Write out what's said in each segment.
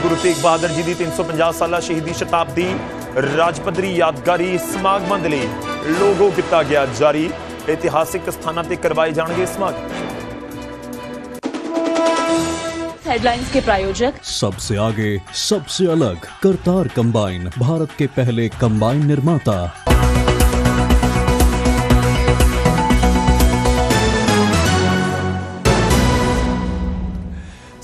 ਗੁਰੂ ਤੇਗ ਬਹਾਦਰ ਜੀ ਦੀ 350 ਸਾਲਾ ਸ਼ਹੀਦੀ ਸ਼ਤਾਬਦੀ ਰਾਜਪੱਧਰੀ ਯਾਦਗਾਰੀ ਸਮਾਗਮਾਂ ਦੇ ਲਈ ਲੋਗੋ ਕੀਤਾ ਗਿਆ ਜਾਰੀ ਇਤਿਹਾਸਿਕ ਸਥਾਨਾਂ ਤੇ ਕਰਵਾਏ ਜਾਣਗੇ ਸਮਾਗਮ हेडलाइंस के प्रायोजक सबसे आगे सबसे अलग करतार कंबाइन भारत के पहले कंबाइन निर्माता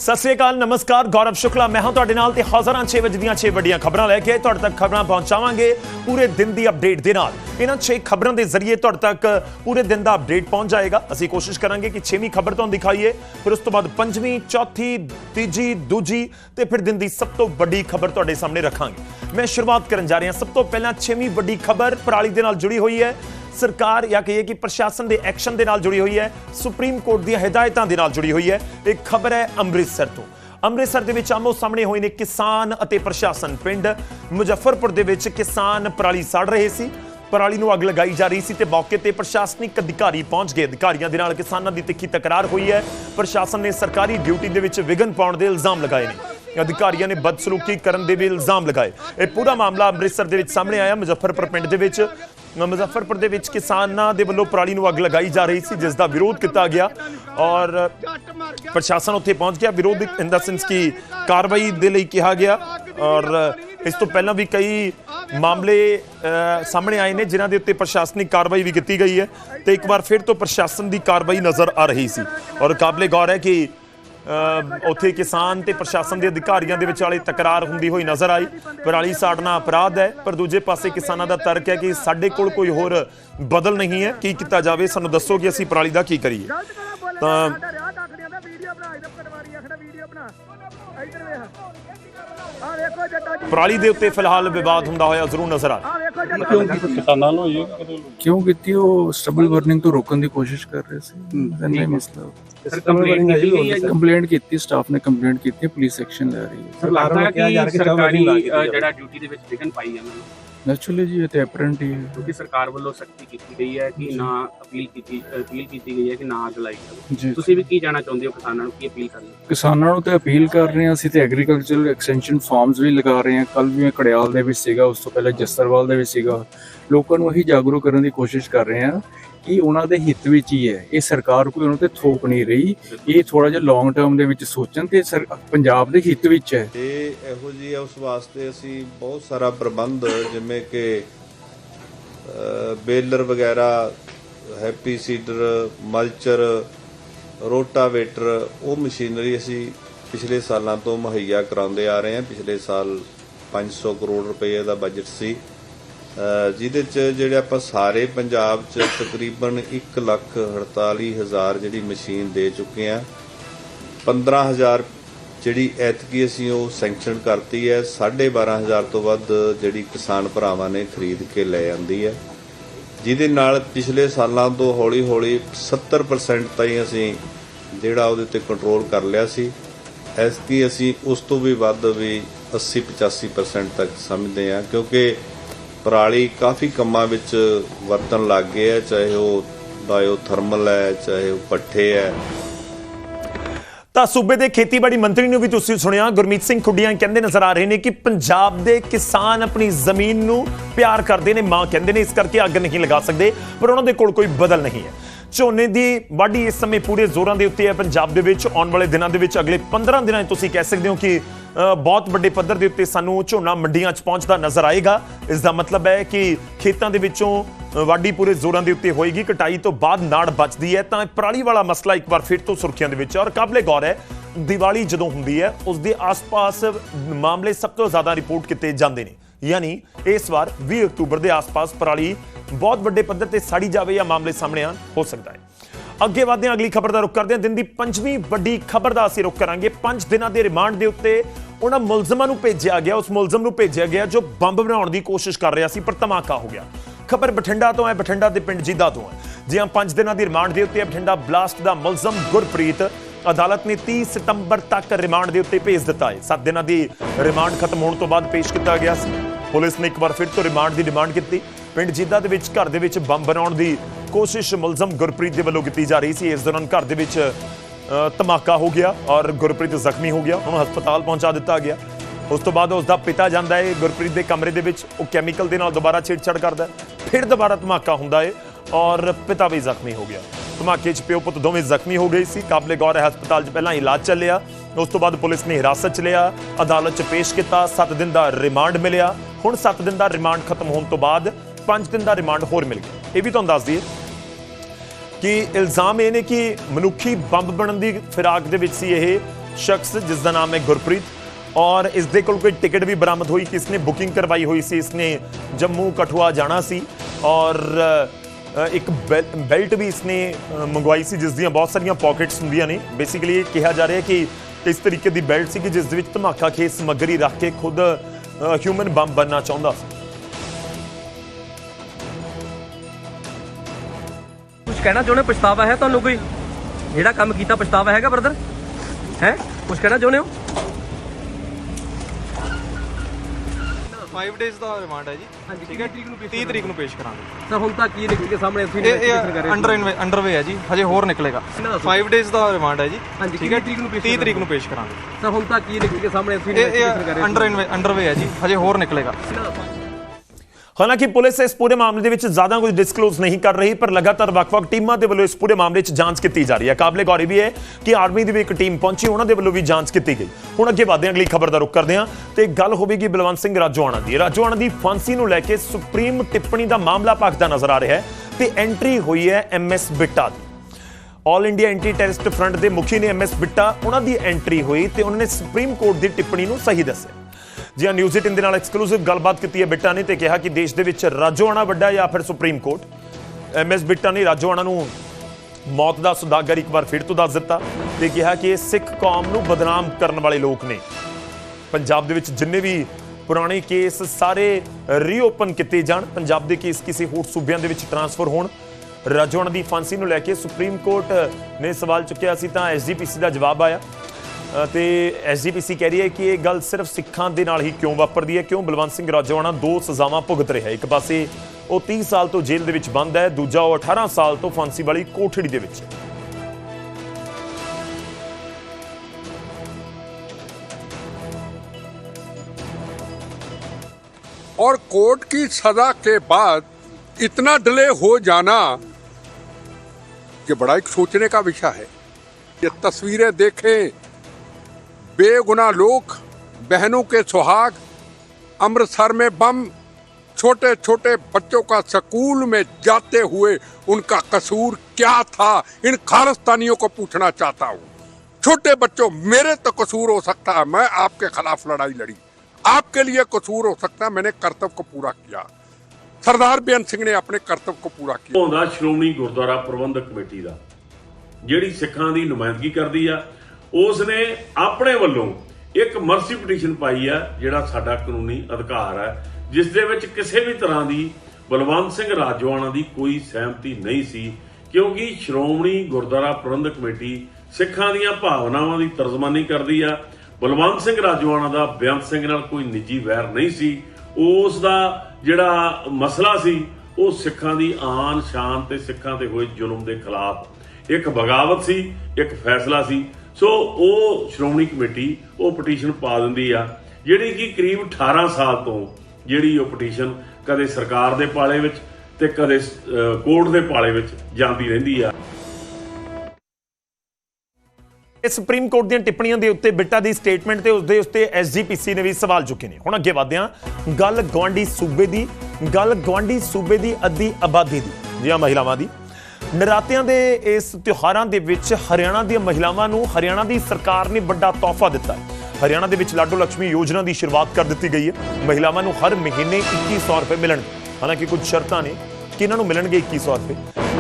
ਸਤਿ ਸ੍ਰੀ ਅਕਾਲ, ਨਮਸਕਾਰ, ਗੌਰਵ ਸ਼ੁਕਲਾ। ਮੈਂ ਹਾਂ ਤੁਹਾਡੇ ਨਾਲ ਤੇ ਹਾਜ਼ਰਾਂ 6 ਵਜੇ ਦੀਆਂ 6 ਵੱਡੀਆਂ ਖਬਰਾਂ ਲੈ ਕੇ ਤੁਹਾਡੇ ਤੱਕ ਖਬਰਾਂ ਪਹੁੰਚਾਵਾਂਗੇ ਪੂਰੇ ਦਿਨ ਦੀ ਅਪਡੇਟ ਦੇ ਨਾਲ। ਇਹਨਾਂ 6 ਖਬਰਾਂ ਦੇ ਜ਼ਰੀਏ ਤੁਹਾਡੇ ਤੱਕ ਪੂਰੇ ਦਿਨ ਦਾ ਅਪਡੇਟ ਪਹੁੰਚ ਜਾਏਗਾ। ਅਸੀਂ ਕੋਸ਼ਿਸ਼ ਕਰਾਂਗੇ ਕਿ 6ਵੀਂ ਖਬਰ ਤੁਹਾਨੂੰ ਦਿਖਾਈਏ, ਫਿਰ ਉਸ ਤੋਂ ਬਾਅਦ ਪੰਜਵੀਂ, ਚੌਥੀ, ਤੀਜੀ, ਦੂਜੀ ਤੇ ਫਿਰ ਦਿਨ ਦੀ ਸਭ ਤੋਂ ਵੱਡੀ ਖਬਰ ਤੁਹਾਡੇ ਸਾਹਮਣੇ ਰੱਖਾਂਗੇ। ਮੈਂ ਸ਼ੁਰੂਆਤ ਕਰਨ ਜਾ ਰਿਹਾ। ਸਭ ਤੋਂ ਪਹਿਲਾਂ 6ਵੀਂ ਵੱਡੀ ਖਬਰ ਪਰਾਲੀ ਦੇ ਨਾਲ ਜੁੜੀ ਹੋਈ ਹੈ। ਸਰਕਾਰ ਜਾਂ ਕਹੀਏ ਕਿ ਪ੍ਰਸ਼ਾਸਨ ਦੇ ਐਕਸ਼ਨ ਦੇ ਨਾਲ ਜੁੜੀ ਹੋਈ ਹੈ, ਸੁਪਰੀਮ ਕੋਰਟ ਦੀਆਂ ਹਦਾਇਤਾਂ ਦੇ ਨਾਲ ਜੁੜੀ ਹੋਈ ਹੈ। ਇਹ ਖਬਰ ਹੈ ਅੰਮ੍ਰਿਤਸਰ ਤੋਂ। ਅੰਮ੍ਰਿਤਸਰ ਦੇ ਵਿੱਚ ਆਮੋ ਸਾਹਮਣੇ ਹੋਏ ਨੇ ਕਿਸਾਨ ਅਤੇ ਪ੍ਰਸ਼ਾਸਨ ਪਿੰਡ। ਮੁਜ਼ੱਫਰਪੁਰ ਦੇ ਵਿੱਚ ਕਿਸਾਨ ਪਰਾਲੀ ਸਾੜ ਰਹੇ ਸੀ। ਪਰਾਲੀ ਨੂੰ ਅੱਗ ਲਗਾਈ ਜਾ ਰਹੀ ਸੀ ਤੇ ਮੌਕੇ ਤੇ ਪ੍ਰਸ਼ਾਸਨਿਕ ਅਧਿਕਾਰੀ ਪਹੁੰਚ ਗਏ। ਅਧਿਕਾਰੀਆਂ ਦੇ ਨਾਲ ਕਿਸਾਨਾਂ ਦੀ ਤਿੱਖੀ ਤਕਰਾਰ ਹੋਈ ਹੈ। ਪ੍ਰਸ਼ਾਸਨ ਨੇ ਸਰਕਾਰੀ ਡਿਊਟੀ ਦੇ ਵਿੱਚ ਵਿਘਨ ਪਾਉਣ ਦੇ ਇਲਜ਼ਾਮ ਲਗਾਏ ਨੇ। ਅਧਿਕਾਰੀਆਂ ਨੇ ਬਦਸਲੂਕੀ ਕਰਨ ਦੇ ਵੀ ਇਲਜ਼ਾਮ ਲਗਾਏ। ਇਹ ਪੂਰਾ ਮਾਮਲਾ ਅੰਮ੍ਰਿਤਸਰ ਦੇ ਵਿੱਚ ਸਾਹਮਣੇ ਆਇਆ। ਮੁਜ਼ੱਫਰਪੁਰ ਪਿੰਡ ਦੇ ਵਿੱਚ ਮੁਜ਼ੱਫਰਪੁਰ ਦੇ ਵਿੱਚ ਕਿਸਾਨਾਂ ਦੇ ਵੱਲੋਂ ਪਰਾਲੀ ਨੂੰ ਅੱਗ ਲਗਾਈ ਜਾ ਰਹੀ ਸੀ, ਜਿਸ ਦਾ ਵਿਰੋਧ ਕੀਤਾ ਗਿਆ ਔਰ ਪ੍ਰਸ਼ਾਸਨ ਉੱਥੇ ਪਹੁੰਚ ਗਿਆ। ਵਿਰੋਧ ਇਨ ਦਾ ਸੈਂਸ ਕਿ ਕਾਰਵਾਈ ਦੇ ਲਈ ਕਿਹਾ ਗਿਆ ਔਰ ਇਸ ਤੋਂ ਪਹਿਲਾਂ ਵੀ ਕਈ ਮਾਮਲੇ ਸਾਹਮਣੇ ਆਏ ਨੇ, ਜਿਨ੍ਹਾਂ ਦੇ ਉੱਤੇ ਪ੍ਰਸ਼ਾਸਨਿਕ ਕਾਰਵਾਈ ਵੀ ਕੀਤੀ ਗਈ ਹੈ। ਤੇ ਇੱਕ ਵਾਰ ਫਿਰ ਤੋਂ ਪ੍ਰਸ਼ਾਸਨ ਦੀ ਕਾਰਵਾਈ ਨਜ਼ਰ ਆ ਰਹੀ ਸੀ। ਔਰ ਕਾਬਲੇ ਗੌਰ ਹੈ ਕਿ ਉੱਥੇ ਕਿਸਾਨ ਤੇ ਪ੍ਰਸ਼ਾਸਨ ਦੇ ਅਧਿਕਾਰੀਆਂ ਦੇ ਵਿਚਾਲੇ ਤਕਰਾਰ ਹੁੰਦੀ ਹੋਈ ਨਜ਼ਰ ਆਈ। ਪਰਾਲੀ ਸਾੜਨਾ ਅਪਰਾਧ ਹੈ, ਪਰ ਦੂਜੇ ਪਾਸੇ ਕਿਸਾਨਾਂ ਦਾ ਤਰਕ ਹੈ ਕਿ ਸਾਡੇ ਕੋਲ ਕੋਈ ਹੋਰ ਬਦਲ ਨਹੀਂ ਹੈ। ਕੀ ਕੀਤਾ ਜਾਵੇ? ਸਾਨੂੰ ਦੱਸੋ ਕਿ ਅਸੀਂ ਪਰਾਲੀ ਦਾ ਕੀ ਕਰੀਏ? ਤਾਂ- ਪਰਾਲੀ ਦੇ ਉੱਤੇ ਫਿਲਹਾਲ ਵਿਵਾਦ ਹੁੰਦਾ ਹੋਇਆ ਜ਼ਰੂਰ ਨਜ਼ਰ ਆ। ਕਿਸਾਨਾਂ ਨੂੰ ਕਿਉਂ ਕੀਤੀ? ਉਹ ਸਟਬਲ ਬਰਨਿੰਗ ਤੋਂ ਰੋਕਣ ਦੀ ਕੋਸ਼ਿਸ਼ ਕਰ ਰਹੇ ਸੀ। ਇੰਨਾ ਹੀ। ਮਸਲਾ। ਕੰਪਲੇਂਟ ਕੀਤੀ ਸਟਾਫ ਨੇ ਕੰਪਲੇਂਟ ਕੀਤੀ ਪੁਲਿਸ ਐਕਸ਼ਨ ਲੈ ਰਹੀ ਹੈ। ਲੱਗਦਾ ਕਿ ਸਰਕਾਰੀ ਜਿਹੜਾ ਡਿਊਟੀ ਦੇ ਵਿੱਚ ਵਿਘਨ ਪਾਈ ਜਾਂਦਾ ਹੈ ਨੈਚੁਰਲੀ ਜੀ ਇਹ ਤੇ ਐਪਰੈਂਟ ਹੀ ਹੈ। ਕਿਉਂਕਿ ਸਰਕਾਰ ਵੱਲੋਂ ਸਖਤੀ ਕੀਤੀ ਗਈ ਹੈ ਕਿ ਨਾ ਅਪੀਲ ਕੀਤੀ ਅਪੀਲ ਕੀਤੀ ਗਈ ਹੈ ਕਿ ਨਾ ਜਲਾਈ ਜਾਵੇ। ਜੀ। ਤੁਸੀਂ ਵੀ ਕੀ ਜਾਣਾ ਚਾਹੁੰਦੇ ਹੋ ਕਿਸਾਨਾਂ ਨੂੰ ਕੀ ਅਪੀਲ ਕਰਨੀ ਕਿਸਾਨਾਂ ਨੂੰ ਤੇ ਅਪੀਲ ਕਰ ਰਹੇ ਹਾਂ ਅਸੀਂ ਤੇ ਐਗਰੀਕਲਚਰਲ ਐਕਸਟੈਂਸ਼ਨ ਫਾਰਮਸ ਵੀ ਲਗਾ ਰਹੇ ਹਾਂ। ਕੱਲ ਵੀ ਮੈਂ ਕੜਿਆਲ ਦੇ ਵਿੱਚ ਸੀਗਾ ਉਸ ਤੋਂ ਪਹਿਲਾਂ ਜਸਰਵਾਲ ਦੇ ਵਿੱਚ ਸੀਗਾ। ਲੋਕਾਂ ਨੂੰ ਅਸੀਂ ਜਾਗਰੂਕ ਕਰਨ ਦੀ ਕੋਸ਼ਿਸ਼ ਕਰ ਰਹੇ ਹਾਂ ਕਿ ਉਹਨਾਂ ਦੇ ਹਿੱਤ ਵਿੱਚ ਹੀ ਹੈ। ਇਹ ਸਰਕਾਰ ਕੋਈ ਉਹਨਾਂ ਤੇ ਥੋਪ ਨਹੀਂ ਰਹੀ। ਇਹ ਥੋੜਾ ਜਿਹਾ ਲੌਂਗ ਟਰਮ ਦੇ ਵਿੱਚ ਸੋਚਣ ਤੇ ਪੰਜਾਬ ਦੇ ਹਿੱਤ ਵਿੱਚ ਹੈ। ਤੇ ਇਹੋ ਜੀ ਆ, ਉਸ ਵਾਸਤੇ ਅਸੀਂ ਬਹੁਤ ਸਾਰਾ ਪ੍ਰਬੰਧ, ਜਿਵੇਂ ਕਿ ਬੇਲਰ ਵਗੈਰਾ, ਹੈਪੀ ਸੀਡਰ, ਮਲਚਰ, ਰੋਟਾਵੇਟਰ, ਉਹ ਮਸ਼ੀਨਰੀ ਅਸੀਂ ਪਿਛਲੇ ਸਾਲਾਂ ਤੋਂ ਮੁਹੱਈਆ ਕਰਾਉਂਦੇ ਆ ਰਹੇ ਹਾਂ। ਪਿਛਲੇ ਸਾਲ 500 ਕਰੋੜ ਰੁਪਏ ਦਾ ਬਜਟ ਸੀ। ਜਿਹਦੇ ਚ ਜਿਹੜੇ ਆਪਾਂ ਸਾਰੇ ਪੰਜਾਬ ਚ ਤਕਰੀਬਨ 1 ਲੱਖ 48 ਹਜ਼ਾਰ ਜਿਹੜੀ ਮਸ਼ੀਨ ਦੇ ਚੁੱਕੇ ਆ 15000 ਜਿਹੜੀ ਐਤਕੀ ਅਸੀਂ ਉਹ ਸੈਂਕਸ਼ਨ ਕਰਤੀ ਹੈ 12500 ਤੋਂ ਵੱਧ ਜਿਹੜੀ ਕਿਸਾਨ ਭਰਾਵਾਂ ਨੇ ਖਰੀਦ ਕੇ ਲੈ ਆਂਦੀ ਹੈ। ਜਿਹਦੇ ਨਾਲ ਪਿਛਲੇ ਸਾਲਾਂ ਤੋਂ ਹੌਲੀ-ਹੌਲੀ 70% ਤਾਈਂ ਅਸੀਂ ਜਿਹੜਾ ਉਹਦੇ ਤੇ ਕੰਟਰੋਲ ਕਰ ਲਿਆ ਸੀ। ਐਤਕੀ ਅਸੀਂ ਉਸ ਤੋਂ ਵੀ ਵੱਧ ਵੀ 80-85% ਤੱਕ ਸਮਝਦੇ ਹਾਂ, ਕਿਉਂਕਿ ਪਰਾਲੀ ਕਾਫੀ ਕੰਮਾਂ ਵਿੱਚ ਵਰਤਣ ਲੱਗ ਗਏ ਹੈ ਚਾਹੇ ਉਹ ਬਾਇਓਥਰਮਲ ਹੈ, ਚਾਹੇ ਉਹ ਪੱਠੇ ਹੈ। ਤਾਂ ਸੂਬੇ ਦੇ ਖੇਤੀਬਾੜੀ ਮੰਤਰੀ ਨੂੰ ਵੀ ਤੁਸੀਂ ਸੁਣਿਆ, ਗੁਰਮੀਤ ਸਿੰਘ ਖੁੱਡੀਆਂ ਕਹਿੰਦੇ ਨਜ਼ਰ ਆ ਰਹੇ ਨੇ ਕਿ ਪੰਜਾਬ ਦੇ ਕਿਸਾਨ ਆਪਣੀ ਜ਼ਮੀਨ ਨੂੰ ਪਿਆਰ ਕਰਦੇ ਨੇ, ਮਾਂ ਕਹਿੰਦੇ ਨੇ, ਇਸ ਕਰਕੇ ਅੱਗ ਨਹੀਂ ਲਗਾ ਸਕਦੇ, ਪਰ ਉਹਨਾਂ ਦੇ ਕੋਲ ਕੋਈ ਬਦਲ ਨਹੀਂ ਹੈ। ਝੋਨੇ ਦੀ ਵਾਢੀ ਇਸ ਸਮੇਂ ਪੂਰੇ ਜ਼ੋਰਾਂ ਦੇ ਉੱਤੇ ਹੈ। ਪੰਜਾਬ ਦੇ ਵਿੱਚ ਆਉਣ ਵਾਲੇ ਦਿਨਾਂ ਦੇ ਵਿੱਚ ਅਗਲੇ 15 ਦਿਨਾਂ 'ਚ ਤੁਸੀਂ ਕਹਿ ਸਕਦੇ ਹੋ ਕਿ ਬਹੁਤ ਵੱਡੇ ਪੱਧਰ ਦੇ ਉੱਤੇ ਸਾਨੂੰ ਝੋਨਾ ਮੰਡੀਆਂ 'ਚ ਪਹੁੰਚਦਾ ਨਜ਼ਰ ਆਏਗਾ। ਇਸ ਦਾ ਮਤਲਬ ਹੈ ਕਿ ਖੇਤਾਂ ਦੇ ਵਿੱਚੋਂ ਵਾਢੀ ਪੂਰੇ ਜ਼ੋਰਾਂ ਦੇ ਉੱਤੇ ਹੋਏਗੀ, ਕਟਾਈ ਤੋਂ ਬਾਅਦ ਨਾੜ ਬਚਦੀ ਹੈ। ਤਾਂ ਪਰਾਲੀ ਵਾਲਾ ਮਸਲਾ ਇੱਕ ਵਾਰ ਫਿਰ ਤੋਂ ਸੁਰਖੀਆਂ ਦੇ ਵਿੱਚ ਔਰ ਕਾਬਲੇ ਗੌਰ ਹੈ, ਦੀਵਾਲੀ ਜਦੋਂ ਹੁੰਦੀ ਹੈ, ਉਸ ਦੇ ਆਸ-ਪਾਸ ਮਾਮਲੇ ਸਭ ਤੋਂ ਜ਼ਿਆਦਾ ਰਿਪੋਰਟ ਕੀਤੇ ਜਾਂਦੇ ਨੇ। ਯਾਨੀ ਇਸ ਵਾਰ 20 ਅਕਤੂਬਰ ਦੇ ਆਸ-ਪਾਸ ਪਰਾਲੀ ਬਹੁਤ ਵੱਡੇ ਪੱਧਰ ਤੇ ਸਾੜੀ ਜਾਵੇ ਜਾਂ ਮਾਮਲੇ ਸਾਹਮਣੇ ਆਉਣ, ਹੋ ਸਕਦਾ ਹੈ। ਅੱਗੇ ਵਧਦੇ ਹਾਂ, ਅਗਲੀ ਖਬਰ ਦਾ ਰੁਖ ਕਰਦੇ ਹਾਂ। ਦਿਨ ਦੀ ਪੰਜਵੀਂ ਵੱਡੀ ਖਬਰ ਦਾ ਅਸੀਂ ਰੁਖ ਕਰਾਂਗੇ। 5 ਦਿਨਾਂ ਦੇ ਰਿਮਾਂਡ ਦੇ ਉੱਤੇ ਉਹਨਾਂ ਮੁਲਜ਼ਮਾਂ ਨੂੰ ਭੇਜਿਆ ਗਿਆ, ਉਸ ਮੁਲਜ਼ਮ ਨੂੰ ਭੇਜਿਆ ਗਿਆ ਜੋ ਬੰਬ ਬਣਾਉਣ ਦੀ ਕੋਸ਼ਿਸ਼ ਕਰ ਰਿਹਾ ਸੀ, ਪਰ ਧਮਾਕਾ ਹੋ ਗਿਆ। ਖਬਰ ਬਠਿੰਡਾ ਤੋਂ ਹੈ, ਬਠਿੰਡਾ ਦੇ ਪਿੰਡ ਜੀਦਾ ਤੋਂ ਹੈ। ਜੀ ਹਾਂ 5 ਦਿਨਾਂ ਦੀ ਰਿਮਾਂਡ ਦੇ ਉੱਤੇ ਬਠਿੰਡਾ ਬਲਾਸਟ ਦਾ ਮੁਲਜ਼ਮ ਗੁਰਪ੍ਰੀਤ, ਅਦਾਲਤ ਨੇ 30 ਸਤੰਬਰ ਤੱਕ ਰਿਮਾਂਡ ਦੇ ਉੱਤੇ ਭੇਜ ਦਿੱਤਾ ਹੈ। 7 ਦਿਨਾਂ ਦੀ ਰਿਮਾਂਡ ਖਤਮ ਹੋਣ ਤੋਂ ਬਾਅਦ ਪੇਸ਼ ਕੀਤਾ ਗਿਆ ਸੀ। ਪੁਲਿਸ ਨੇ ਇੱਕ ਵਾਰ ਫਿਰ ਤੋਂ ਰਿਮਾਂਡ ਦੀ ਡਿਮਾਂਡ ਕੀਤੀ। ਪਿੰਡ ਜੀਦਾ ਦੇ ਵਿੱਚ ਘਰ ਦੇ ਵਿੱਚ ਬੰਬ ਬਣਾਉਣ ਦੀ ਕੋਸ਼ਿਸ਼ ਮੁਲਜ਼ਮ ਗੁਰਪ੍ਰੀਤ ਦੇ ਵੱਲੋਂ ਕੀਤੀ ਜਾ ਰਹੀ ਸੀ। ਇਸ ਦੌਰਾਨ ਘਰ ਦੇ ਵਿੱਚ ਧਮਾਕਾ ਹੋ ਗਿਆ ਔਰ ਗੁਰਪ੍ਰੀਤ ਜ਼ਖਮੀ ਹੋ ਗਿਆ। ਉਹਨੂੰ ਹਸਪਤਾਲ ਪਹੁੰਚਾ ਦਿੱਤਾ ਗਿਆ। ਉਸ ਤੋਂ ਬਾਅਦ ਉਸ ਦਾ ਪਿਤਾ ਜਾਂਦਾ ਹੈ ਗੁਰਪ੍ਰੀਤ ਦੇ ਕਮਰੇ ਦੇ ਵਿੱਚ ਉਹ ਕੈਮੀਕਲ ਦੇ ਨਾਲ ਦੁਬਾਰਾ ਛੇੜਛਾੜ ਕਰਦਾ ਫਿਰ ਦੁਬਾਰਾ ਧਮਾਕਾ ਹੁੰਦਾ ਹੈ ਔਰ ਪਿਤਾ ਵੀ ਜ਼ਖਮੀ ਹੋ ਗਿਆ। ਧਮਾਕੇ 'ਚ ਪਿਓ ਪੁੱਤ ਦੋਵੇਂ ਜ਼ਖਮੀ ਹੋ ਗਏ ਸੀ। ਕਾਬਲੇ ਗੌਰ ਹੈ ਹਸਪਤਾਲ 'ਚ ਪਹਿਲਾਂ ਇਲਾਜ ਚੱਲਿਆ। ਉਸ ਤੋਂ ਬਾਅਦ ਪੁਲਿਸ ਨੇ ਹਿਰਾਸਤ 'ਚ ਲਿਆ। ਅਦਾਲਤ 'ਚ ਪੇਸ਼ ਕੀਤਾ। 7 ਦਿਨ ਦਾ ਰਿਮਾਂਡ ਮਿਲਿਆ। ਹੁਣ 7 ਦਿਨ ਦਾ ਰਿਮਾਂਡ ਖਤਮ ਹੋਣ ਤੋਂ ਬਾਅਦ 5 ਦਿਨ ਦਾ ਰਿਮਾਂਡ ਹੋਰ ਮਿਲ ਗਿਆ। ਇਹ ਵੀ ਤੁਹਾਨੂੰ ਦੱਸ ਦਈਏ ਕਿ ਇਲਜ਼ਾਮ ਇਹ ਨੇ ਕਿ ਮਨੁੱਖੀ ਬੰਬ ਬਣਨ ਦੀ ਫਿਰਾਕ ਦੇ ਵਿੱਚ ਸੀ ਇਹ ਸ਼ਖਸ ਜਿਸ ਦਾ ਨਾਮ ਹੈ ਗੁਰਪ੍ਰੀਤ। ਔਰ ਇਸ ਦੇ ਕੋਲ ਕੋਈ ਟਿਕਟ ਵੀ ਬਰਾਮਦ ਹੋਈ ਕਿ ਇਸਨੇ ਬੁਕਿੰਗ ਕਰਵਾਈ ਹੋਈ ਸੀ ਇਸਨੇ ਜੰਮੂ ਕਠੂਆ ਜਾਣਾ ਸੀ। ਔਰ ਇੱਕ ਬੈਲ- ਬੈਲਟ ਵੀ ਇਸਨੇ ਅ, ਮੰਗਵਾਈ ਸੀ ਜਿਸ ਦੀਆਂ ਬਹੁਤ ਸਾਰੀਆਂ ਪਾਕਟਸ ਹੁੰਦੀਆਂ ਨੇ। ਬੇਸਿਕਲੀ ਇਹ ਕਿਹਾ ਜਾ ਰਿਹਾ ਕਿ ਇਸ ਤਰੀਕੇ ਦੀ ਬੈਲਟ ਸੀ ਕਿ ਜਿਸ ਦੇ ਵਿੱਚ ਧਮਾਕਾ ਖੇਸ ਸਮੱਗਰੀ ਰੱਖ ਕੇ ਖੁਦ ਹਿਊਮਨ ਬੰਬ ਬਣਨਾ ਚਾਹੁੰਦਾ ਸੀ। ਕੁਝ ਕਹਿਣਾ ਚਾਹੁੰਦੇ? ਪਛਤਾਵਾ ਹੈ ਤੁਹਾਨੂੰ ਕੋਈ? ਜਿਹੜਾ ਕੰਮ ਕੀਤਾ ਪਛਤਾਵਾ ਹੈਗਾ ਬ੍ਰਦਰ ਹੈ? ਕੁਝ ਕਹਿਣਾ ਚਾਹੁੰਦੇ ਹੋ? 5 ਡੇਜ਼ ਦਾ ਰਿਮਾਂਡ ਹੈ ਜੀ। ਠੀਕ ਹੈ 30 ਤਰੀਕ ਨੂੰ ਪੇਸ਼ ਕਰਾਂਗੇ? ਸਰ ਹੁਣ ਤੱਕ ਕੀ ਨਿਕਲ ਕੇ ਸਾਹਮਣੇ ਅਸੀਂ ਇਹ ਅੰਡਰ ਅੰਡਰਵੇ ਹੈ ਜੀ। ਹਜੇ ਹੋਰ ਨਿਕਲੇਗਾ। 5 ਡੇਜ਼ ਦਾ ਰਿਮਾਂਡ ਹੈ ਜੀ। ਠੀਕ ਹੈ? ਕਿੰਨੀ ਤਰੀਕ ਨੂੰ ਪੇਸ਼ 30 ਤਰੀਕ ਨੂੰ ਪੇਸ਼ ਕਰਾਂਗੇ। ਸਰ ਹੁਣ ਤੱਕ ਕੀ ਨਿਕਲ ਕੇ ਸਾਹਮਣੇ ਅਸੀਂ ਇਹ ਅੰਡਰ ਅੰਡਰਵੇ ਹੈ ਜੀ। ਹਜੇ ਹੋਰ ਨਿਕਲੇਗਾ। ਹਾਲਾਂਕਿ ਪੁਲਿਸ ਇਸ ਪੂਰੇ ਮਾਮਲੇ ਦੇ ਵਿੱਚ ਜ਼ਿਆਦਾ ਕੁਝ ਡਿਸਕਲੋਜ਼ ਨਹੀਂ ਕਰ ਰਹੀ, ਪਰ ਲਗਾਤਾਰ ਵੱਖ-ਵੱਖ ਟੀਮਾਂ ਦੇ ਵੱਲੋਂ ਇਸ ਪੂਰੇ ਮਾਮਲੇ 'ਚ ਜਾਂਚ ਕੀਤੀ ਜਾ ਰਹੀ ਹੈ। ਕਾਬਲੇ ਗੌਰ ਇਹ ਵੀ ਹੈ ਕਿ ਆਰਮੀ ਦੀ ਵੀ ਇੱਕ ਟੀਮ ਪਹੁੰਚੀ, ਉਹਨਾਂ ਦੇ ਵੱਲੋਂ ਵੀ ਜਾਂਚ ਕੀਤੀ ਗਈ। ਹੁਣ ਅੱਗੇ ਵਧਦੇ ਹਾਂ, ਅਗਲੀ ਖਬਰ ਦਾ ਰੁਖ ਕਰਦੇ ਹਾਂ ਤੇ ਗੱਲ ਹੋਵੇਗੀ ਬਲਵੰਤ ਸਿੰਘ ਰਾਜੋਆਣਾ ਦੀ। ਰਾਜੋਆਣਾ ਦੀ ਫਾਂਸੀ ਨੂੰ ਲੈ ਕੇ ਸੁਪਰੀਮ ਟਿੱਪਣੀ ਦਾ ਮਾਮਲਾ ਭਖਦਾ ਨਜ਼ਰ ਆ ਰਿਹਾ ਹੈ ਤੇ ਐਂਟਰੀ ਹੋਈ ਹੈ ਐਮਐਸ ਬਿੱਟਾ ਦੀ। All India anti terrorist front ਦੇ ਮੁਖੀ ਨੇ ਐਮਐਸ ਬਿੱਟਾ, ਉਹਨਾਂ ਦੀ ਐਂਟਰੀ ਹੋਈ ਤੇ ਉਹਨਾਂ ਨੇ ਸੁਪਰੀਮ ਕੋਰਟ ਦੀ ਟਿੱਪਣੀ ਨੂੰ ਸਹੀ ਦੱਸਿਆ। ਜੀ ਹਾਂ ਨਿਊਜ਼ 18 ਦੇ ਨਾਲ ਐਕਸਕਲੂਸਿਵ ਗੱਲਬਾਤ ਕੀਤੀ ਹੈ ਬਿੱਟਾ ਨੇ ਤੇ ਕਿਹਾ ਕਿ ਦੇਸ਼ ਦੇ ਵਿੱਚ ਰਾਜੋਆਣਾ ਵੱਡਾ ਜਾਂ ਫਿਰ ਸੁਪਰੀਮ ਕੋਰਟ। ਐਮਐਸ ਬਿੱਟਾ ਨੇ ਰਾਜੋਆਣਾ ਨੂੰ ਮੌਤ ਦਾ ਸੁਦਾਗਰ ਇੱਕ ਵਾਰ ਫਿਰ ਤੋਂ ਦੱਸ ਦਿੱਤਾ ਤੇ ਕਿਹਾ ਕਿ ਇਹ ਸਿੱਖ ਕੌਮ ਨੂੰ ਬਦਨਾਮ ਕਰਨ ਵਾਲੇ ਲੋਕ ਨੇ। ਪੰਜਾਬ ਦੇ ਵਿੱਚ ਜਿੰਨੇ ਵੀ ਪੁਰਾਣੇ ਕੇਸ ਸਾਰੇ ਰੀਓਪਨ ਕੀਤੇ ਜਾਣ, ਪੰਜਾਬ ਦੇ ਕੇਸ ਕਿਸੇ ਹੋਰ ਸੂਬਿਆਂ ਦੇ ਵਿੱਚ ਟਰਾਂਸਫਰ ਹੋਣ। ਰਾਜੋਆਣਾ ਦੀ ਫਾਂਸੀ ਨੂੰ ਲੈ ਕੇ ਸੁਪਰੀਮ ਕੋਰਟ ਨੇ ਸਵਾਲ ਚੁੱਕਿਆ ਸੀ ਤਾਂ ਐਸਜੀਪੀਸੀ ਦਾ ਜਵਾਬ ਆਇਆ। ਤੇ ਐਸਜੀਪੀਸੀ ਕਹਿ ਰਹੀ ਹੈ ਕਿ ਇਹ ਗੱਲ ਸਿਰਫ ਸਿੱਖਾਂ ਦੇ ਨਾਲ ਹੀ ਕਿਉਂ ਵਾਪਰਦੀ ਹੈ ਕਿਉਂ ਬਲਵੰਤ ਸਿੰਘ ਰਾਜੋਆਣਾ ਦੋ ਸਜ਼ਾਵਾਂ ਭੁਗਤ ਰਿਹਾ ਹੈ ਇੱਕ ਪਾਸੇ ਉਹ 30 ਸਾਲ ਤੋਂ ਜੇਲ੍ਹ ਦੇ ਵਿੱਚ ਬੰਦ ਹੈ ਦੂਜਾ ਉਹ 18 ਸਾਲ ਤੋਂ ਫਾਂਸੀ ਵਾਲੀ ਕੋਠੜੀ ਦੇ ਵਿੱਚ ਹੈ और कोर्ट की सजा के बाद इतना डिले हो जाना ये बड़ा एक सोचने का विषय है ये तस्वीरें देखें बेगुनाह लोग बहनों के सुहाग अमृतसर में बम छोटे छोटे बच्चों का स्कूल में जाते हुए उनका कसूर क्या था इन खालिस्तानियों को पूछना चाहता हूँ छोटे बच्चों मेरे तो कसूर हो सकता है मैं आपके खिलाफ लड़ाई लड़ी आपके लिए कसूर हो सकता है मैंने कर्तव्य को पूरा किया सरदार बेअंत सिंह ने अपने कर्तव्य को पूरा किया ਹੁੰਦਾ ਸ਼੍ਰੋਮਣੀ ਗੁਰਦੁਆਰਾ ਪ੍ਰਬੰਧਕ ਕਮੇਟੀ ਦਾ ਜਿਹੜੀ ਸਿੱਖਾਂ ਦੀ ਨੁਮਾਇੰਦਗੀ ਕਰਦੀ ਆ ਉਸ ਨੇ ਆਪਣੇ ਵੱਲੋਂ ਇੱਕ ਮਰਸੀ ਪਟੀਸ਼ਨ ਪਾਈ ਆ, ਜਿਹੜਾ ਸਾਡਾ ਕਾਨੂੰਨੀ ਅਧਿਕਾਰ ਹੈ ਜਿਸ ਦੇ ਵਿੱਚ ਕਿਸੇ ਵੀ ਤਰ੍ਹਾਂ ਦੀ ਬਲਵੰਤ ਸਿੰਘ ਰਾਜੋਆਣਾ ਦੀ ਕੋਈ ਸਹਿਮਤੀ ਨਹੀਂ ਸੀ, ਕਿਉਂਕਿ ਸ਼੍ਰੋਮਣੀ ਗੁਰਦੁਆਰਾ ਪ੍ਰਬੰਧਕ ਕਮੇਟੀ ਸਿੱਖਾਂ ਦੀਆਂ ਭਾਵਨਾਵਾਂ ਦੀ ਤਰਜਮਾਨੀ ਕਰਦੀ ਆ। ਬਲਵੰਤ ਸਿੰਘ ਰਾਜੋਆਣਾ ਦਾ ਬੇਅੰਤ ਸਿੰਘ ਨਾਲ ਕੋਈ ਨਿੱਜੀ ਵੈਰ ਨਹੀਂ ਸੀ। ਉਸ ਦਾ ਜਿਹੜਾ ਮਸਲਾ ਸੀ, ਉਹ ਸਿੱਖਾਂ ਦੀ ਆਨ ਸ਼ਾਨ ਤੇ ਸਿੱਖਾਂ ਤੇ ਹੋਏ ਜ਼ੁਲਮ ਦੇ ਖਿਲਾਫ ਇੱਕ ਬਗਾਵਤ ਸੀ, ਇੱਕ ਫੈਸਲਾ ਸੀ। ਸੋ ਉਹ ਸ਼੍ਰੋਮਣੀ ਕਮੇਟੀ, ਉਹ ਪਟੀਸ਼ਨ ਪਾ ਦਿੰਦੀ ਆ, ਜਿਹੜੀ ਕਿ ਕਰੀਬ 18 ਸਾਲ ਤੋਂ ਜਿਹੜੀ ਉਹ ਪਟੀਸ਼ਨ ਕਦੇ ਸਰਕਾਰ ਦੇ ਪਾਲੇ ਵਿੱਚ ਤੇ ਕਦੇ ਕੋਰਟ ਦੇ ਪਾਲੇ ਵਿੱਚ ਜਾਂਦੀ ਰਹਿੰਦੀ ਆ। ਇਹ ਸੁਪਰੀਮ ਕੋਰਟ ਦੀਆਂ ਟਿੱਪਣੀਆਂ ਦੇ ਉੱਤੇ ਬਿੱਟਾ ਦੀ ਸਟੇਟਮੈਂਟ ਤੇ ਉਸਦੇ ਉੱਤੇ ਐਸਜੀਪੀਸੀ ਨੇ ਵੀ ਸਵਾਲ ਚੁੱਕੇ ਨੇ। ਹੁਣ ਅੱਗੇ ਵਧਦੇ ਹਾਂ। ਗੱਲ ਗਵਾਂਡੀ ਸੂਬੇ ਦੀ, ਗੱਲ ਗਵਾਂਡੀ ਸੂਬੇ ਦੀ ਅੱਧੀ ਆਬਾਦੀ ਦੀ ਜਿਹਾਂ ਮਹਿਲਾਵਾਂ ਦੀ। ਨਰਾਤਿਆਂ ਦੇ ਇਸ ਤਿਉਹਾਰਾਂ ਦੇ ਵਿੱਚ ਹਰਿਆਣਾ ਦੀਆਂ ਮਹਿਲਾਵਾਂ ਨੂੰ ਹਰਿਆਣਾ ਦੀ ਸਰਕਾਰ ਨੇ ਵੱਡਾ ਤੋਹਫਾ ਦਿੱਤਾ ਹੈ। ਹਰਿਆਣਾ ਦੇ ਵਿੱਚ ਲਾਡੋ ਲక్ష్ਮੀ ਯੋਜਨਾ ਦੀ ਸ਼ੁਰੂਆਤ ਕਰ ਦਿੱਤੀ ਗਈ ਹੈ। ਮਹਿਲਾਵਾਂ ਨੂੰ ਹਰ ਮਹੀਨੇ 2100 ਰੁਪਏ ਮਿਲਣਗੇ ਹਾਲਾਂਕਿ ਕੁਝ ਸ਼ਰਤਾਂ ਨੇ ਕਿ ਇਹਨਾਂ ਨੂੰ ਮਿਲਣਗੇ 2100 ਰੁਪਏ।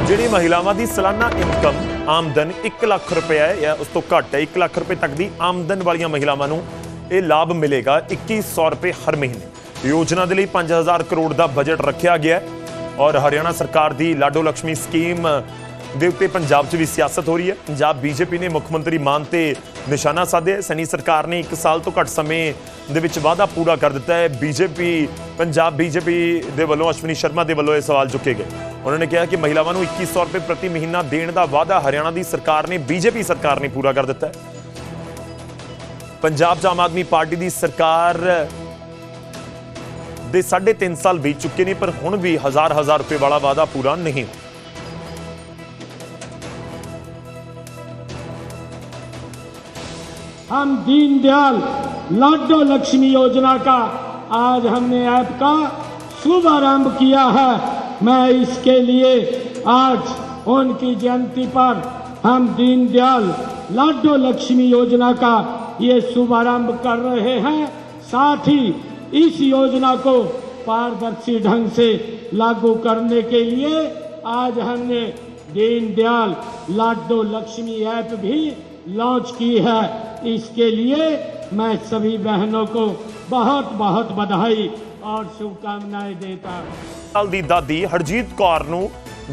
ਜਿਹੜੀ ਮਹਿਲਾਵਾਂ ਦੀ ਸਾਲਾਨਾ ਇਨਕਮ ਆਮਦਨ 1 ਲੱਖ ਰੁਪਏ ਹੈ ਜਾਂ ਉਸ ਤੋਂ ਘੱਟ ਹੈ 1 ਲੱਖ ਰੁਪਏ ਤੱਕ ਦੀ ਆਮਦਨ ਵਾਲੀਆਂ ਮਹਿਲਾਵਾਂ ਨੂੰ ਇਹ ਲਾਭ ਮਿਲੇਗਾ 2100 ਰੁਪਏ ਹਰ ਮਹੀਨੇ। ਯੋਜਨਾ ਦੇ ਲਈ 5000 ਕਰੋੜ ਦਾ ਬਜਟ ਰੱਖਿਆ ਗਿਆ ਹੈ। ਔਰ ਹਰਿਆਣਾ ਸਰਕਾਰ ਦੀ ਲਾਡੋ ਲక్ష్ਮੀ ਸਕੀਮ ਦੇ ਉੱਤੇ ਪੰਜਾਬ 'ਚ ਵੀ ਸਿਆਸਤ ਹੋ ਰਹੀ ਹੈ। ਪੰਜਾਬ ਬੀਜੇਪੀ ਨੇ ਮੁੱਖ ਮੰਤਰੀ ਮਾਨ ਤੇ ਨਿਸ਼ਾਨਾ ਸਾਧਿਆ ਸੈਨੀ ਸਰਕਾਰ ਨੇ 1 ਸਾਲ ਤੋਂ ਘੱਟ ਸਮੇਂ ਦੇ ਵਿੱਚ ਵਾਅਦਾ ਪੂਰਾ ਕਰ ਦਿੱਤਾ ਹੈ। ਬੀਜੇਪੀ, ਪੰਜਾਬ ਬੀਜੇਪੀ ਦੇ ਵੱਲੋਂ ਅਸ਼ਵਨੀ ਸ਼ਰਮਾ ਦੇ ਵੱਲੋਂ ਇਹ ਸਵਾਲ ਚੁੱਕੇ ਗਏ। ਉਹਨਾਂ ਨੇ ਕਿਹਾ ਕਿ ਮਹਿਲਾਵਾਂ ਨੂੰ 2100 ਰੁਪਏ ਪ੍ਰਤੀ ਮਹੀਨਾ ਦੇਣ ਦਾ ਵਾਅਦਾ ਹਰਿਆਣਾ ਦੀ ਸਰਕਾਰ ਨੇ, ਬੀਜੇਪੀ ਸਰਕਾਰ ਨੇ ਪੂਰਾ ਕਰ ਦਿੱਤਾ ਹੈ। ਪੰਜਾਬ 'ਚ ਆਮ ਆਦਮੀ ਪਾਰਟੀ ਦੀ ਸਰਕਾਰ ਦੇ 3.5 ਸਾਲ ਬੀਤ ਚੁੱਕੇ ਨੇ ਪਰ ਹੁਣ ਵੀ ਹਜ਼ਾਰ ਹਜ਼ਾਰ ਰੁਪਏ ਵਾਲਾ ਵਾਅਦਾ ਪੂਰਾ ਨਹੀਂ ਹੋਇਆ हम दीनदयाल लाडो लक्ष्मी योजना का आज हमने ऐप का शुभ आरंभ किया है मैं इसके लिए आज उनकी जयंती पर हम दीनदयाल लाडो लक्ष्मी योजना का ये शुभारंभ कर रहे हैं साथ ही इस योजना को पारदर्शी ढंग से लागू करने के लिए आज हमने दीनदयाल लाडो लक्ष्मी ऐप भी लॉन्च की है इसके लिए मैं सभी बहनों को बहुत बहुत बधाई और शुभकामनाएं देता हूँ ਸਾਲ ਦੀ ਦਾਦੀ ਹਰਜੀਤ ਕੌਰ ਨੂੰ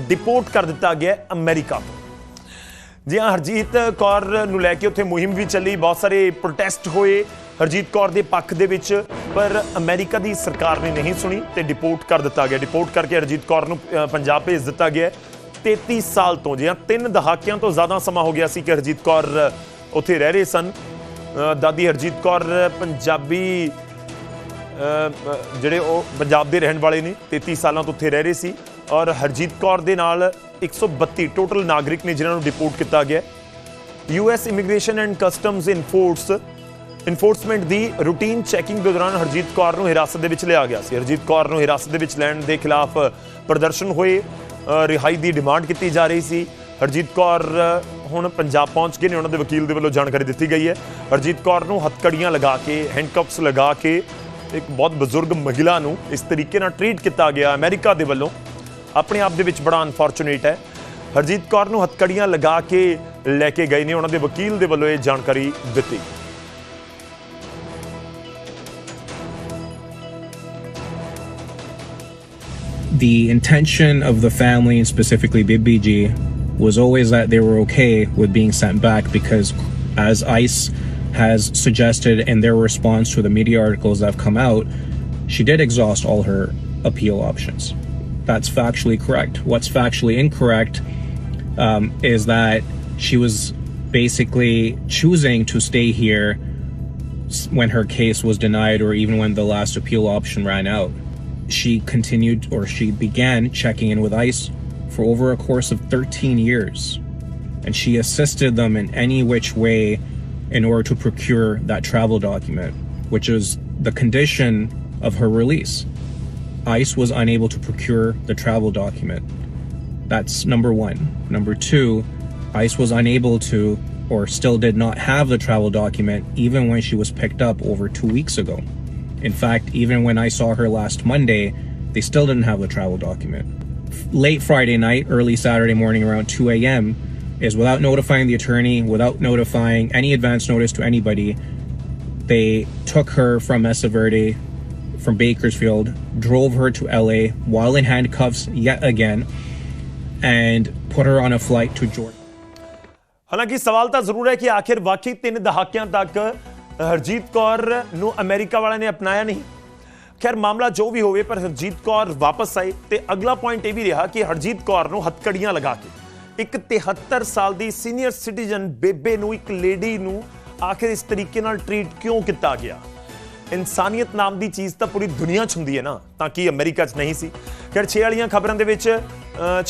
ਡਿਪੋਰਟ ਕਰ ਦਿੱਤਾ ਗਿਆ ਹੈ ਅਮਰੀਕਾ ਤੋਂ ਜੀ ਹਾਂ, ਹਰਜੀਤ ਕੌਰ ਨੂੰ ਲੈ ਕੇ ਉੱਥੇ ਮੁਹਿੰਮ ਵੀ ਚੱਲੀ, ਬਹੁਤ ਸਾਰੇ ਪ੍ਰੋਟੈਸਟ ਹੋਏ ਹਰਜੀਤ ਕੌਰ ਦੇ ਪੱਖ ਦੇ ਵਿੱਚ, ਪਰ ਅਮਰੀਕਾ ਦੀ ਸਰਕਾਰ ਨੇ ਨਹੀਂ ਸੁਣੀ ਤੇ ਡਿਪੋਰਟ ਕਰ ਦਿੱਤਾ ਗਿਆ। ਡਿਪੋਰਟ ਕਰਕੇ ਹਰਜੀਤ ਕੌਰ ਨੂੰ ਪੰਜਾਬ ਭੇਜ ਦਿੱਤਾ ਗਿਆ। ਹੈ। 33 ਸਾਲ ਤੋਂ, ਜੀ ਹਾਂ, ਤਿੰਨ ਦਹਾਕਿਆਂ ਤੋਂ ਜ਼ਿਆਦਾ ਸਮਾਂ ਹੋ ਗਿਆ ਸੀ ਕਿ ਹਰਜੀਤ ਕੌਰ ਉੱਥੇ ਰਹਿ ਰਹੇ ਸਨ। ਦਾਦੀ ਹਰਜੀਤ ਕੌਰ ਪੰਜਾਬੀ ਜਿਹੜੇ ਉਹ ਪੰਜਾਬ ਦੇ ਰਹਿਣ ਵਾਲੇ ਨੇ 33 ਸਾਲਾਂ ਤੋਂ ਉੱਥੇ ਰਹਿ ਰਹੇ ਸੀ। ਔਰ ਹਰਜੀਤ ਕੌਰ ਦੇ ਨਾਲ 132 ਟੋਟਲ ਨਾਗਰਿਕ ਨੇ ਜਿਨ੍ਹਾਂ ਨੂੰ ਡਿਪੋਰਟ ਕੀਤਾ ਗਿਆ US immigration and customs enforce enforcement the routine checking ਦੇ ਦੌਰਾਨ ਹਰਜੀਤ ਕੌਰ ਨੂੰ ਹਿਰਾਸਤ ਦੇ ਵਿੱਚ ਲਿਆ ਗਿਆ ਸੀ। ਹਰਜੀਤ ਕੌਰ ਨੂੰ ਹਿਰਾਸਤ ਦੇ ਵਿੱਚ ਲੈਣ ਦੇ ਖਿਲਾਫ ਪ੍ਰਦਰਸ਼ਨ ਹੋਏ ਰਿਹਾਈ ਦੀ ਡਿਮਾਂਡ ਕੀਤੀ ਜਾ ਰਹੀ ਸੀ। ਹਰਜੀਤ ਕੌਰ ਹੁਣ ਪੰਜਾਬ ਪਹੁੰਚ ਗਏ ਨੇ। ਉਹਨਾਂ ਦੇ ਵਕੀਲ ਦੇ ਵੱਲੋਂ ਜਾਣਕਾਰੀ ਦਿੱਤੀ ਗਈ ਹੈ। ਹਰਜੀਤ ਕੌਰ ਨੂੰ ਹੱਥਕੜੀਆਂ ਲਗਾ ਕੇ ਹੈਂਡਕਫਸ ਲਗਾ ਕੇ ਇੱਕ ਬਹੁਤ ਬਜ਼ੁਰਗ ਮਹਿਲਾ ਨੂੰ ਇਸ ਤਰੀਕੇ ਨਾਲ ਟਰੀਟ ਕੀਤਾ ਗਿਆ। ਅਮਰੀਕਾ ਦੇ ਵੱਲੋਂ ਆਪਣੇ ਆਪ ਦੇ ਵਿੱਚ ਬੜਾ ਅਨਫੋਰਚੂਨੇਟ ਹੈ ਹਰਜੀਤ ਕੌਰ ਨੂੰ ਹੱਥਕੜੀਆਂ ਲਗਾ ਕੇ ਲੈ ਕੇ ਗਏ ਨੇ ਉਹਨਾਂ ਦੇ ਵਕੀਲ ਦੇ ਵੱਲੋਂ ਇਹ ਜਾਣਕਾਰੀ ਦਿੱਤੀ the intention of the family and specifically BBG was always that they were okay with being sent back because as ICE has suggested in their response to the media articles that have come out, she did exhaust all her appeal options. That's factually correct. What's factually incorrect um, is that she was basically choosing to stay here when her case was denied or even when the last appeal option ran out. She continued or she began checking in with ICE for over a course of 13 years. And she assisted them in any which way in order to procure that travel document, which is the condition of her release. ICE was unable to procure the travel document. That's number one. Number two, ICE was unable to or still did not have the travel document even when she was picked up over two weeks ago. In fact, even when I saw her last Monday, they still didn't have the travel document. Late Friday night, early Saturday morning around 2 a.m., is without notifying the attorney, without notifying any advance notice to anybody, they took her from Mesa Verde, from Bakersfield, drove her to LA while in handcuffs yet again, and put her on a flight to Jordan. ਹਾਲਾਂਕਿ ਸਵਾਲ ਤਾਂ ਜ਼ਰੂਰ ਹੈ ਕਿ ਆਖਿਰ ਵਾਕਈ ਤਿੰਨ ਦਹਾਕਿਆਂ ਤੱਕ ਹਰਜੀਤ ਕੌਰ ਨੂੰ ਅਮਰੀਕਾ ਵਾਲਿਆਂ ਨੇ ਅਪਣਾਇਆ ਨਹੀਂ ਖੈਰ ਮਾਮਲਾ ਜੋ ਵੀ ਹੋਵੇ ਪਰ ਹਰਜੀਤ ਕੌਰ ਵਾਪਸ ਆਈ ਤੇ ਅਗਲਾ ਪੁਆਇੰਟ ਇਹ ਵੀ ਰਿਹਾ ਕਿ ਹਰਜੀਤ ਕੌਰ ਨੂੰ ਹੱਥਕੜੀਆਂ ਲਗਾ ਕੇ ਇੱਕ 73 ਸਾਲ ਦੀ ਸੀਨੀਅਰ ਸਿਟੀਜ਼ਨ ਬੇਬੇ ਨੂੰ ਇੱਕ ਲੇਡੀ ਨੂੰ ਆਖਿਰ ਇਸ ਤਰੀਕੇ ਨਾਲ ਟਰੀਟ ਕਿਉਂ ਕੀਤਾ ਗਿਆ ਇਨਸਾਨੀਅਤ ਨਾਮ ਦੀ ਚੀਜ਼ ਤਾਂ ਪੂਰੀ ਦੁਨੀਆ 'ਚ ਹੁੰਦੀ ਹੈ ਨਾ, ਤਾਂ ਕਿ ਅਮਰੀਕਾ 'ਚ ਨਹੀਂ ਸੀ? ਖੈਰ 6 ਵਾਲੀਆਂ ਖਬਰਾਂ ਦੇ ਵਿੱਚ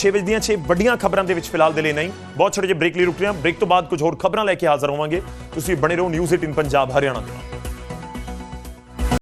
6 ਵਜੇ ਦੀਆਂ 6 ਵੱਡੀਆਂ ਖਬਰਾਂ ਦੇ ਵਿੱਚ ਫਿਲਹਾਲ ਦੇ ਲਈ ਨਹੀਂ। ਬਹੁਤ ਛੋਟੇ ਜਿਹੇ ਬ੍ਰੇਕ ਲਈ ਰੁਕ ਰਹੇ। ਹਾਂ ਬ੍ਰੇਕ ਤੋਂ ਬਾਅਦ ਕੁਝ ਹੋਰ ਖਬਰਾਂ ਲੈ ਕੇ ਹਾਜ਼ਰ ਹੋਵਾਂਗੇ। ਤੁਸੀਂ ਬਣੇ ਰਹੋ ਨਿਊਜ਼ 18 ਪੰਜਾਬ, ਹਰਿਆਣਾ ਦੇ